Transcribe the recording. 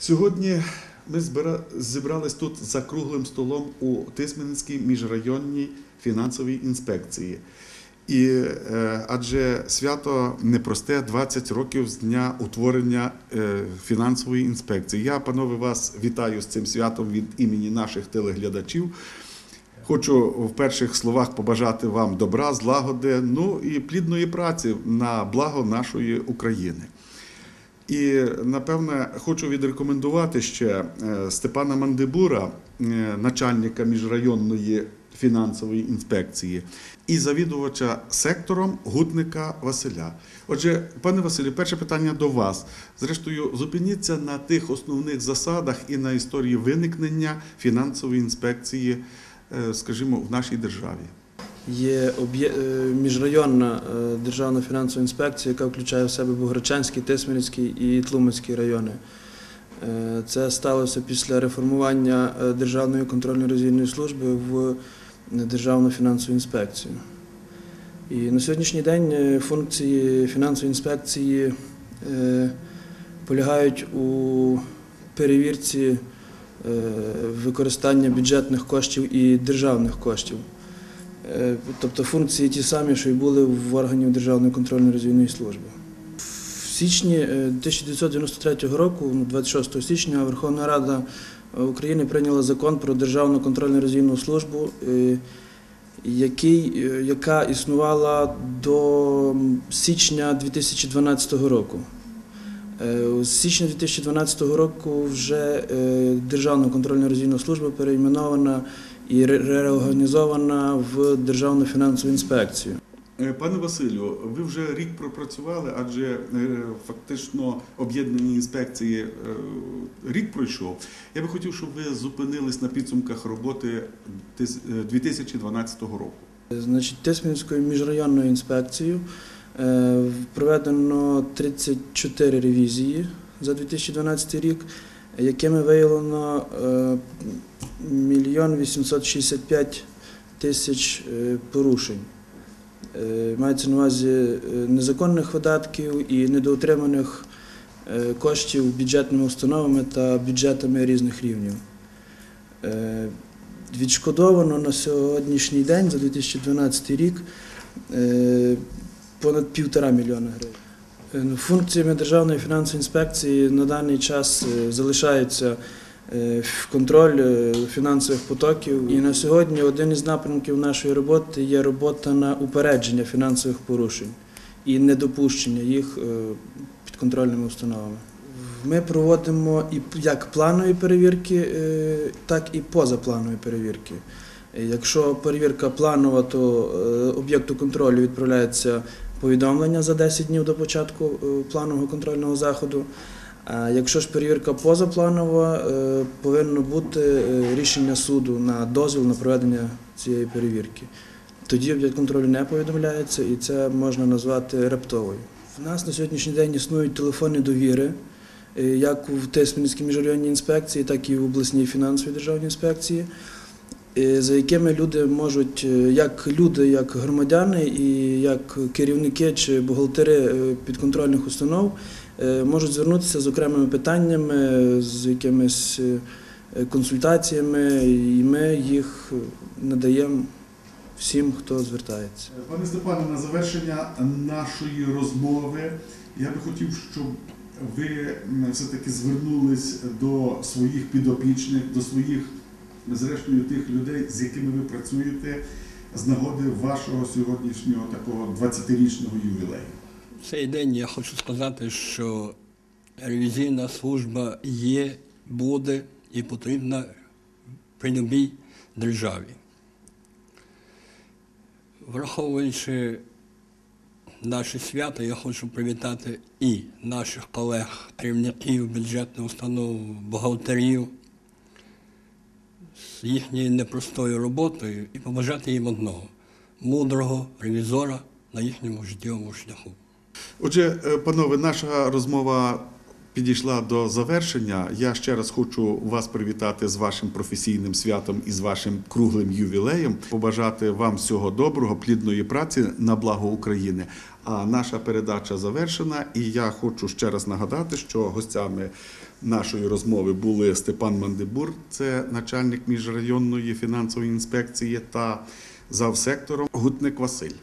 Сьогодні ми зібрались тут за круглим столом у Тисменницькій міжрайонній фінансовій інспекції. І е, адже свято непросте 20 років з дня утворення е, фінансової інспекції. Я, панове, вас вітаю з цим святом від імені наших телеглядачів. Хочу в перших словах побажати вам добра, злагоди, ну і плідної праці на благо нашої України. І напевне хочу відрекомендувати ще е, Степана Мандибура, е, начальника міжрайонної фінансової інспекції, і завідувача сектором Гутника Василя. Отже, пане Василю, перше питання до вас. Зрештою, зупиніться на тих основних засадах і на історії виникнення фінансової інспекції, е, скажімо, в нашій державі. Є е, міжрайонна е, державна фінансова інспекція, яка включає в себе Богородчанський, Тисменський і Тлумацький райони. Е, Це сталося після реформування Державної контрольно-розвідної служби в Державну фінансову інспекцію. І на сьогоднішній день функції фінансової інспекції полягають у перевірці використання бюджетних коштів і державних коштів. Е, Тобто функції ті самі, що й були в органів Державної контрольно-розвідної служби. В січні е, 1993 року, ну, 26 січня, Верховна Рада е, України прийняла закон про Державну контрольно-розвідну службу, е, який, е, яка існувала до січня 2012 року. Е, З січня 2012 року вже е, Державна контрольно-розвідна служба перейменована і реорганізована в Державну фінансову інспекцію. Е, Пане Василю, ви вже рік пропрацювали, адже е, фактично об'єднані інспекції е, рік пройшов. Я би хотів, щоб ви зупинились на підсумках роботи тис- е, 2012 року. Значить, Тисменською міжрайонною інспекцією проведено 34 ревізії за 2012 рік, якими виявлено е, мільйон 865 тисяч е, порушень. Е, Мається на увазі незаконних видатків і недоотриманих коштів бюджетними установами та бюджетами різних рівнів. Відшкодовано на сьогоднішній день за 2012 рік понад півтора мільйона гривень. Е, ну, Функціями Державної фінансової інспекції на даний час е, залишається е, контроль фінансових потоків. І на сьогодні один із напрямків нашої роботи є робота на упередження фінансових порушень і недопущення їх е, підконтрольними установами. Ми проводимо і як планові перевірки, так і позапланові перевірки. Якщо перевірка планова, то об'єкту контролю відправляється повідомлення за 10 днів до початку е, планового контрольного заходу. А якщо ж перевірка позапланова, е, повинно бути е, рішення суду на дозвіл на проведення цієї перевірки. Тоді об'єкт контролю не повідомляється, і це можна назвати раптовою. В нас на сьогоднішній день існують телефони довіри, як в Тисменській міжрайонній інспекції, так і в обласній фінансовій державній інспекції, за якими люди можуть, е, як люди, як громадяни і як керівники чи бухгалтери е, підконтрольних установ, е, можуть звернутися з окремими питаннями, з якимись е, консультаціями, і ми їх надаємо всім, хто звертається. Пане Степане, на завершення нашої розмови я би хотів, щоб ви все-таки звернулись до своїх підопічних, до своїх, зрештою, тих людей, з якими ви працюєте, з нагоди вашого сьогоднішнього такого 20-річного ювілею. Цей день я хочу сказати, що ревізійна служба є, буде і потрібна при любій державі. Враховуючи наше свято, я хочу привітати і наших колег, керівників бюджетних установ, бухгалтерів з їхньою непростою роботою і побажати їм одного мудрого ревізора на їхньому життєвому шляху. Отже, е, панове, наша розмова підійшла до завершення. Я ще раз хочу вас привітати з вашим професійним святом і з вашим круглим ювілеєм. Побажати вам всього доброго, плідної праці на благо України. А наша передача завершена, і я хочу ще раз нагадати, що гостями нашої розмови були Степан Мандибур, це начальник міжрайонної фінансової інспекції, та завсектором Гутник Василь.